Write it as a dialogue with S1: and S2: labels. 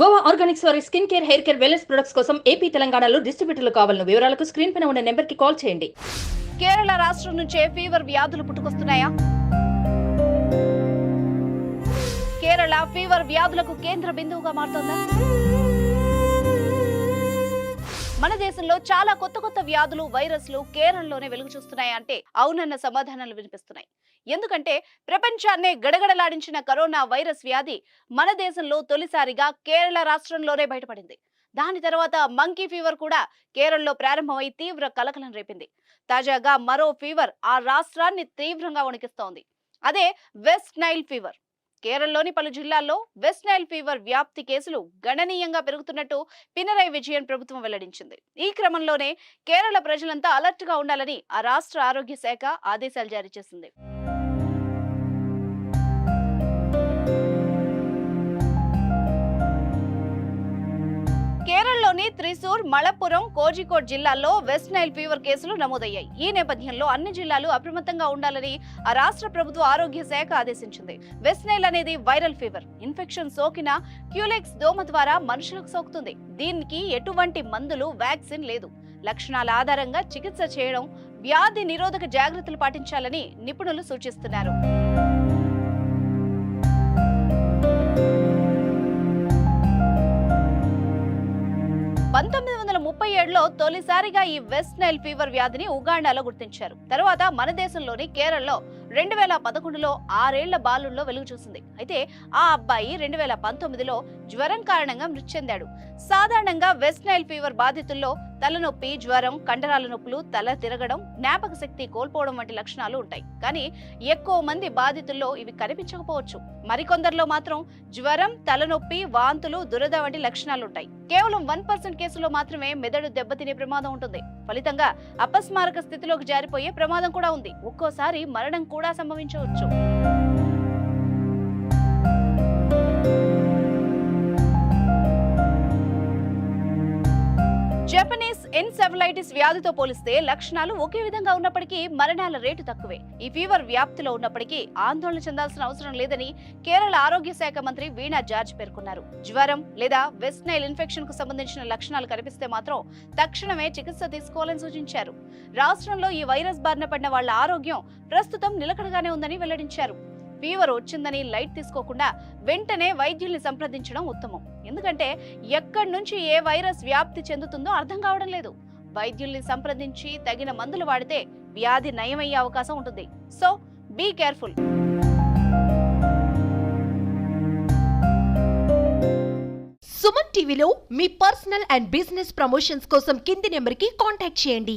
S1: Goa organics వారి skin care hair care wellness products కోసం AP తెలంగాణలో డిస్ట్రిబ్యూటర్లు కావాలను వివరాలకు స్క్రీన్ పైన ఉన్న నెంబర్కి కాల్ చేయండి.
S2: కేరళ రాష్ట్రం నుంచే ఫీవర్ వ్యాధులు పుట్టుకొస్తున్నాయా? కేరళ ఫీవర్ వ్యాధులకు కేంద్ర బిందువుగా మారుతోందా? మన దేశంలో చాలా కొత్త కొత్త వ్యాధులు వైరస్లు కేరళలోనే వెలుగు చూస్తున్నాయి అంటే అవునన్న సమాధానాలు వినిపిస్తున్నాయి. ఎందుకంటే ప్రపంచాన్నే గడగడలాడించిన కరోనా వైరస్ వ్యాధి మన దేశంలో తొలిసారిగా కేరళ రాష్ట్రంలోనే బయటపడింది. దాని తర్వాత మంకీ ఫీవర్ కూడా కేరళలో ప్రారంభమై తీవ్ర కలకలం రేపింది. తాజాగా మరో ఫీవర్ ఆ రాష్ట్రాన్ని తీవ్రంగా వణికిస్తోంది. అదే వెస్ట్ నైల్ ఫీవర్. కేరళలోని పలు జిల్లాల్లో వెస్ట్ నైల్ ఫీవర్ వ్యాప్తి కేసులు గణనీయంగా పెరుగుతున్నట్టు పినరై విజయన్ ప్రభుత్వం వెల్లడించింది. ఈ క్రమంలోనే కేరళ ప్రజలంతా అలర్ట్గా ఉండాలని ఆ రాష్ట్ర ఆరోగ్య శాఖ ఆదేశాలు జారీ చేసింది. త్రిశూర్ మళప్పురం కోజికోడ్ జిల్లాల్లో వెస్ట్ నైల్ ఫీవర్ కేసులు నమోదయ్యాయి. ఈ నేపథ్యంలో అన్ని జిల్లాలు అప్రమత్తంగా ఉండాలని ఆ రాష్ట్ర ప్రభుత్వ ఆరోగ్య శాఖ ఆదేశించింది. వెస్ట్ నైల్ అనేది వైరల్ ఫీవర్. ఇన్ఫెక్షన్ సోకిన క్యూలెక్స్ దోమ ద్వారా మనుషులకు సోకుతుంది. దీనికి ఎటువంటి మందులు వ్యాక్సిన్ లేదు. లక్షణాల ఆధారంగా చికిత్స చేయడం వ్యాధి నిరోధక జాగ్రత్తలు పాటించాలని నిపుణులు సూచిస్తున్నారు. పంతొమ్మిది వందల ముప్పై ఏడులో తొలిసారిగా ఈ వెస్ట్ నైల్ ఫీవర్ వ్యాధిని ఉగాండాలో గుర్తించారు. తర్వాత మన దేశంలోని కేరళలో రెండు వేల పదకొండులో ఆరేళ్ళ బాలుల్లో వెలుగు చూసింది. అయితే ఆ అబ్బాయి రెండు వేల పంతొమ్మిదిలో జ్వరం కారణంగా మృతి చెందాడు. సాధారణంగా వెస్ట్ నైల్ ఫీవర్ బాధితుల్లో తలనొప్పి జ్వరం కండరాల నొప్పులు తల తిరగడం జ్ఞాపక శక్తి కోల్పోవడం వంటి లక్షణాలు ఉంటాయి. కానీ ఎక్కువ మంది బాధితుల్లో ఇవి కనిపించకపోవచ్చు. మరికొందరిలో మాత్రం జ్వరం తలనొప్పి వాంతులు దురద వంటి లక్షణాలు ఉంటాయి. కేవలం వన్ పర్సెంట్ కేసులో మాత్రమే మెదడు దెబ్బతినే ప్రమాదం ఉంటుంది. ఫలితంగా అపస్మారక స్థితిలోకి జారిపోయే ప్రమాదం కూడా ఉంది. ఒక్కోసారి మరణం కూడా సంభవించవచ్చు. జపనీస్ ఎన్సెవలైటిస్ వ్యాధితో పోలిస్తే లక్షణాలు ఒకే విధంగా ఉన్నప్పటికీ మరణాల రేటు తక్కువే. ఈ ఫీవర్ వ్యాప్తిలో ఉన్నప్పటికీ ఆందోళన చెందాల్సిన అవసరం లేదని కేరళ ఆరోగ్య శాఖ మంత్రి వీణా జార్జ్ పేర్కొన్నారు. జ్వరం లేదా వెస్ట్ నైల్ ఇన్ఫెక్షన్కు సంబంధించిన లక్షణాలు కనిపిస్తే మాత్రం తక్షణమే చికిత్స తీసుకోవాలని సూచించారు. రాష్ట్రంలో ఈ వైరస్ బారిన పడిన వాళ్ళ ఆరోగ్యం ప్రస్తుతం నిలకడగానే ఉందని వెల్లడించారు. ఫీవర్ వచ్చిందని లైట్ తీసుకోకుండా వెంటనే వైద్యుల్ని సంప్రదించడం ఉత్తమం. ఎందుకంటే ఎక్కడి నుంచి ఏ వైరస్ వ్యాప్తి చెందుతుందో అర్థం కావడం లేదు. వైద్యుల్ని సంప్రదించి తగిన మందులు వాడితే వ్యాధి నయమయ్యే అవకాశం ఉంటుంది. So be careful.
S3: సుమన్ టీవీలో మీ పర్సనల్ అండ్ బిజినెస్ ప్రమోషన్స్ కోసం కింది నెంబర్కి కాంటాక్ట్ చేయండి.